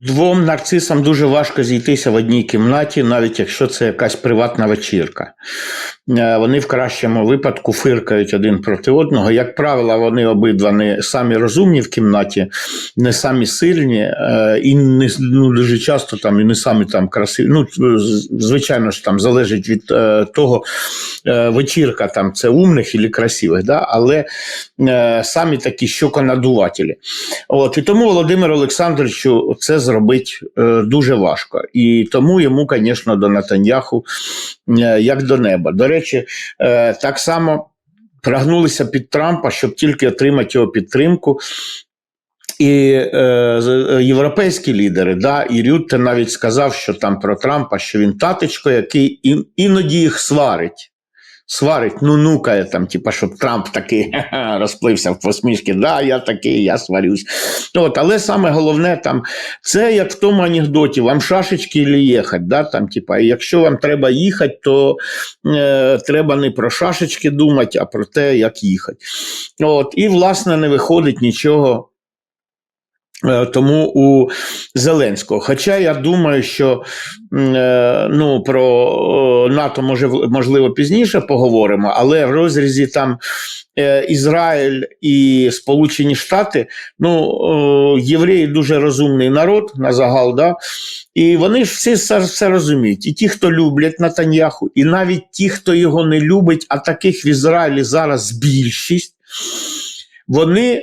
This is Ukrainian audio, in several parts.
Двом нарцисам дуже важко зійтися в одній кімнаті, навіть якщо це якась приватна вечірка. Е, Вони в кращому випадку фиркають один проти одного. Як правило, вони обидва не самі розумні в кімнаті, не самі сильні, е, і не ну, дуже часто там і не самі там красиві. Ну, звичайно ж, там залежить від е, того, вечірка там це умних і красивих, да? але самі такі щоконадувателі. От і тому Володимиру Олександровичу це зробити е, дуже важко. І тому йому, звісно, до Натаньяху е, як до неба. До речі, е, так само прагнулися під Трампа, щоб тільки отримати його підтримку. І е, європейські лідери, да, і Рютте навіть сказав, що там про Трампа, що він таточко, який іноді їх сварить. Сварить, ну нукає там, типа, щоб Трамп такий розплився в посмішки. Да, я такий, я сварюсь. От, але саме головне там, це як в тому анекдоті, вам шашечки или їхати. Да, там, типа, якщо вам треба їхати, то е, треба не про шашечки думати, а про те, як їхати. От, і, власне, не виходить нічого. Е, Тому у Зеленського. Хоча я думаю, що е, ну, про НАТО може, можливо пізніше поговоримо, але в розрізі там е, Ізраїль і Сполучені Штати, ну, євреї дуже розумний народ на загал, да? і вони ж всі все розуміють. І ті, хто люблять Натаньяху, і навіть ті, хто його не любить, а таких в Ізраїлі зараз більшість, вони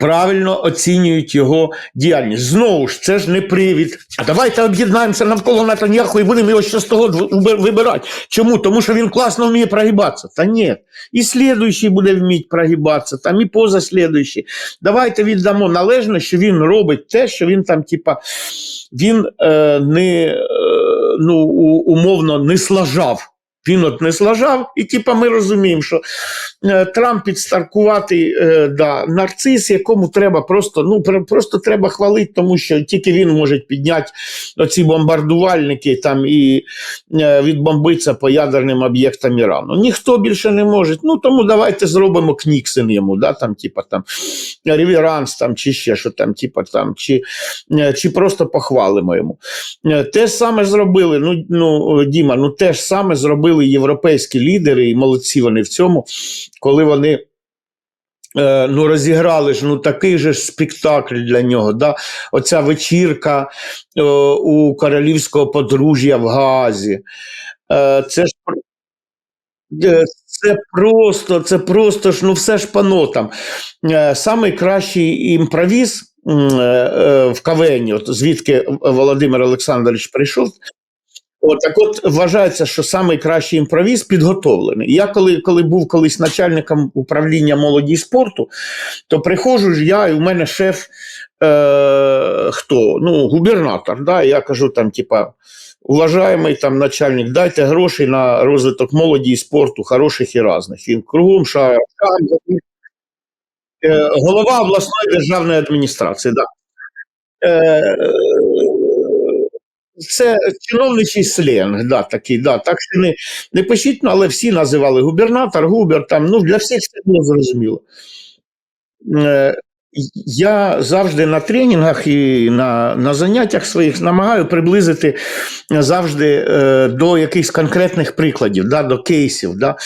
правильно оцінюють його діяльність. Знову ж, це ж не привід. А давайте об'єднаємося навколо Натаньяху і будемо його ще з того вибирати. Чому? Тому що він класно вміє прогибатися. Та ні. І слідуючий буде вміти прогибатися, там і позаслідуючий. Давайте віддамо належне, що він робить те, що він там, типа, він е, не е, ну, умовно не слажав. Він от не слажав, і типа ми розуміємо, що е, Трамп підстаркуватий е, да, нарцис, якому треба просто, ну, пр- просто треба хвалити, тому що тільки він може підняти оці бомбардувальники там і е, відбомбитися по ядерним об'єктам Ірану. Ніхто більше не може. Ну тому давайте зробимо кніксен йому, да, там, типа там реверанс там, чи ще що там, типа там, чи, е, чи просто похвалимо йому. Е, Те ж саме зробили, ну, ну Діма, ну те ж саме зробили європейські лідери, і молодці вони в цьому, коли вони. е, Ну, розіграли ж ну такий же ж спектакль для нього. Да? Оця вечірка е, у королівського подружжя в Газі. Е, це ж е, це просто, це просто ж, ну все ж пано там. Е, Самий кращий імпровіз е, е, в КВН, от звідки Володимир Олександрович прийшов. От, так от вважається, що самий кращий імпровіз підготовлений. Я коли, коли був колись начальником управління молоді і спорту, то приходжу ж я, і у мене шеф е, хто? Ну, губернатор. Да? Я кажу там, типа. Уважаємий там начальник, дайте грошей на розвиток молоді і спорту, хороших і різних. Він кругом шар. Е, Голова обласної державної адміністрації, да. Е, Це чиновничий сленг, да, такий, да. Так що не, не пишіть, ну, але всі називали губернатор, губер, там, ну, для всіх це було зрозуміло. Я завжди на тренінгах і на, на заняттях своїх намагаю приблизити завжди е, до якихось конкретних прикладів, да, до кейсів, да,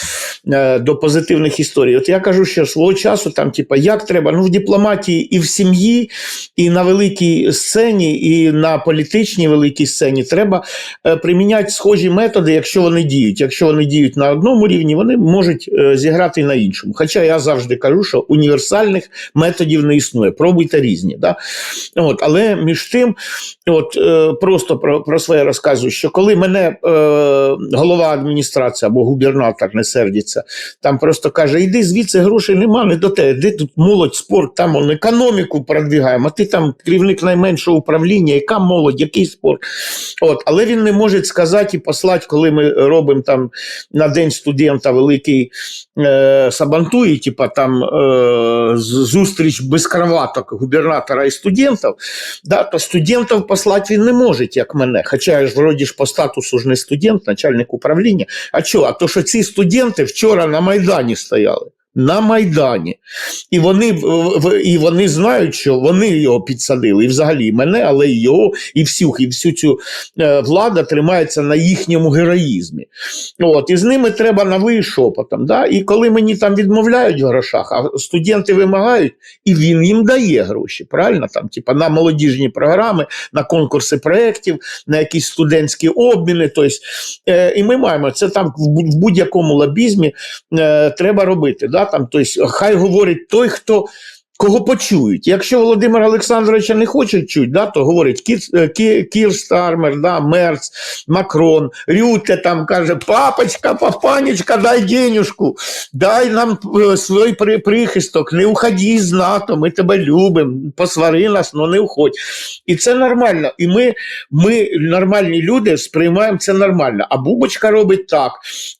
е, до позитивних історій. От я кажу, що свого часу, там, типа, як треба, ну, в дипломатії і в сім'ї, і на великій сцені, і на політичній великій сцені треба е, приміняти схожі методи, якщо вони діють. Якщо вони діють на одному рівні, вони можуть е, зіграти на іншому. Хоча я завжди кажу, що універсальних методів не існує. Пробуйте різні. Да? От, але між тим, от, е, просто про, про своє розказую, що коли мене е, голова адміністрації або губернатор не сердиться, там просто каже: іди звідси грошей нема, не до тебе, де тут молодь, спорт, там он, економіку продвигаємо, а ти там керівник найменшого управління, яка молодь, який спорт. От, але він не може сказати і послати, коли ми робимо там на день студента великий е, сабантуї, типа там е, зустріч без кроваток губернатора і студентів, да, то студентів послати він не може, як мене. Хоча я ж вроді ж по статусу ж не студент, начальник управління. А що? А то, що ці студенти вчора на Майдані стояли. На Майдані. І вони, і вони знають, що вони його підсадили, і взагалі мене, але і його, і всіх, і всю цю е, влада тримається на їхньому героїзмі. От, і з ними треба новий шепотом. Да? І коли мені там відмовляють в грошах, а студенти вимагають, і він їм дає гроші, правильно? Там, типа, на молодіжні програми, на конкурси проєктів, на якісь студентські обміни. Тобто, е, і ми маємо це там в будь-якому лобізмі е, треба робити. Да? Там, тобто, хай говорить той, хто. Кого почують. Якщо Володимира Олександровича не хочуть чути, да, то говорить Кір, е, Кі- Кір Стармер, да, Мерц, Макрон, Рюте там каже: папочка, папанечка, дай денюжку, дай нам е, свій при- прихисток, не уходи з НАТО, ми тебе любимо, посвари нас, але не уходь. І це нормально. І ми, ми, нормальні люди, сприймаємо це нормально. А Бубочка робить так.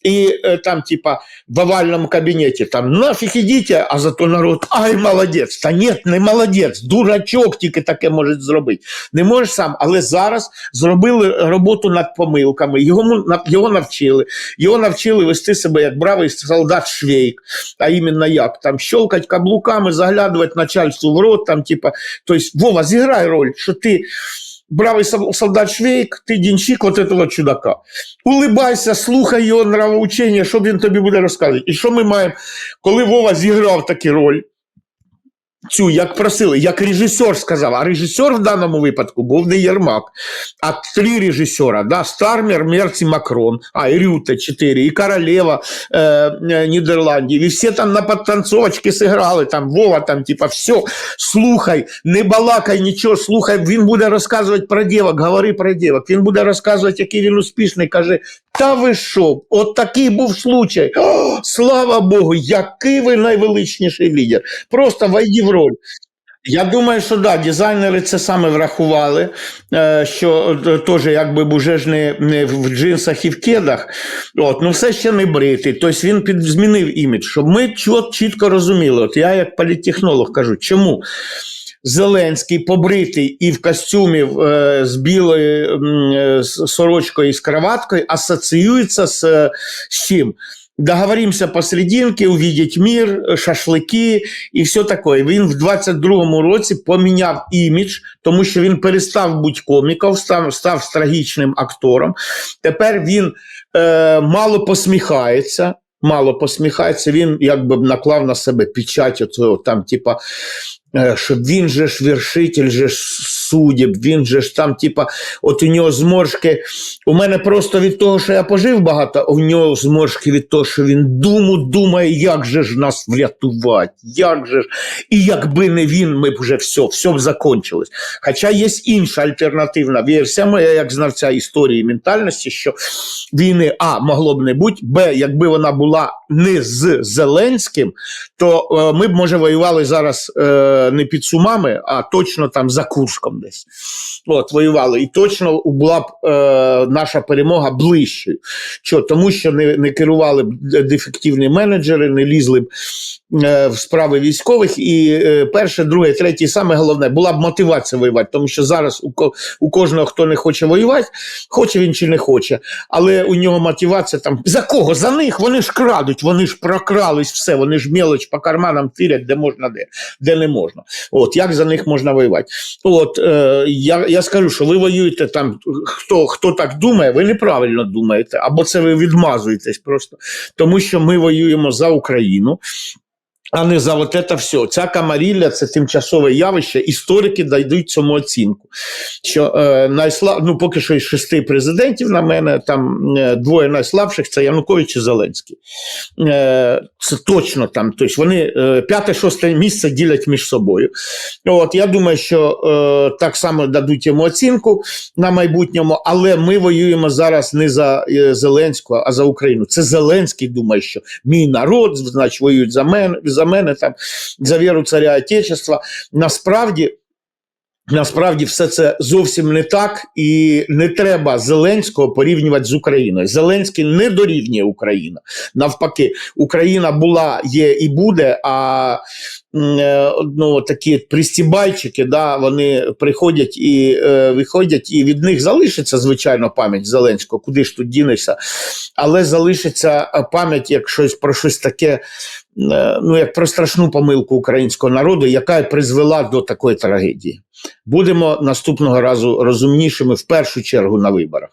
І е, там, типа, в овальному кабінеті там нафіг ідіть, а зато народ, ай, молодець. Та ні, не молодець, дурачок тільки таке може зробити. Не можеш сам, але зараз зробили роботу над помилками, його, його навчили. Його навчили вести себе як бравий солдат Швейк, а іменно як там щелкать каблуками, заглядувати начальству в рот, там, типа, тобто, Вова, зіграй роль, що ти бравий солдат Швейк, ти денщик вот этого чудака. Улибайся, слухай його нравоучення, що він тобі буде розказувати. І що ми маємо, коли Вова зіграв таку роль, цю, як просили, як режисер сказав, а режисер в даному випадку був не Єрмак, а три режисера, да, Стармер, Мерц і Макрон, а і Рюте чотири, і Королева е, е, Нідерландів, і всі там на подтанцовочки зіграли, там Вова, там, типа, все, слухай, не балакай нічого, слухай, він буде розказувати про дівок, говори про дівок, він буде розказувати, який він успішний, каже, та ви що, от такий був случай. О, слава Богу, який ви найвеличніший лідер. Просто войди в роль. Я думаю, що да, дизайнери це саме врахували, е, що е, теж якби б уже ж не, в джинсах і в кедах, от, ну все ще не бритий. Тобто він змінив імідж, щоб ми чітко розуміли. От я як політтехнолог кажу, чому Зеленський побритий і в костюмі е, з білою е, сорочкою і з кроваткою асоціюється з, е, з чим? Договоримося посерединке, увидеть мир, шашлики і все таке. Він в 22-му році поміняв імідж, тому що він перестав бути коміком, став, став трагічним актором. Тепер він е, мало посміхається. Мало посміхається, він якби наклав на себе печать, оцього, там, типа, е, що він же ж вершитель же ж судеб, він же ж там, типа, от у нього зморшки. У мене просто від того, що я пожив багато, у нього зморшки від того, що він думу думає, як же ж нас врятувати, як же ж. І якби не він, ми б вже все, все б закончилось. Хоча є інша альтернативна версія, моя як знавця історії ментальності, що війни А могло б не бути, Б, якби вона була не з Зеленським, то е, ми б, може, воювали зараз е, не під Сумами, а точно там за Курском десь. От, воювали. І точно була б е, наша перемога ближчою. Що? Тому що не, не керували б дефективні менеджери, не лізли б в справи військових. І е, перше, друге, третє, і саме головне, була б мотивація воювати. Тому що зараз у, у кожного, хто не хоче воювати, хоче він чи не хоче, але у нього мотивація там за кого? За них вони ж крадуть, вони ж прокрались все, вони ж мелоч по карманам тирять, де можна, де, де не можна. От як за них можна воювати? От е, я, я скажу, що ви воюєте там, хто, хто так думає, ви неправильно думаєте, або це ви відмазуєтесь просто, тому що ми воюємо за Україну. А не за от це все. Ця камарілля це тимчасове явище. Історики дадуть цьому оцінку. Що е, найслав... ну, поки що із шести президентів на мене, там е, двоє найслабших це Янукович і Зеленський. Е, це точно там. Тобто вони е, п'яте-шосте місце ділять між собою. От, я думаю, що е, так само дадуть йому оцінку на майбутньому, але ми воюємо зараз не за е, Зеленського, а за Україну. Це Зеленський думає, що мій народ, значить, воюють за мене, мене там, за віру царя Отечества. Насправді. Насправді все це зовсім не так, і не треба Зеленського порівнювати з Україною. Зеленський не дорівнює Україна. Навпаки, Україна була, є і буде. А е, ну, такі пристібайчики, да, вони приходять і е, виходять, і від них залишиться звичайно пам'ять Зеленського, куди ж тут дінешся, але залишиться е, пам'ять як щось про щось таке ну, як про страшну помилку українського народу, яка призвела до такої трагедії. Будемо наступного разу розумнішими в першу чергу на виборах.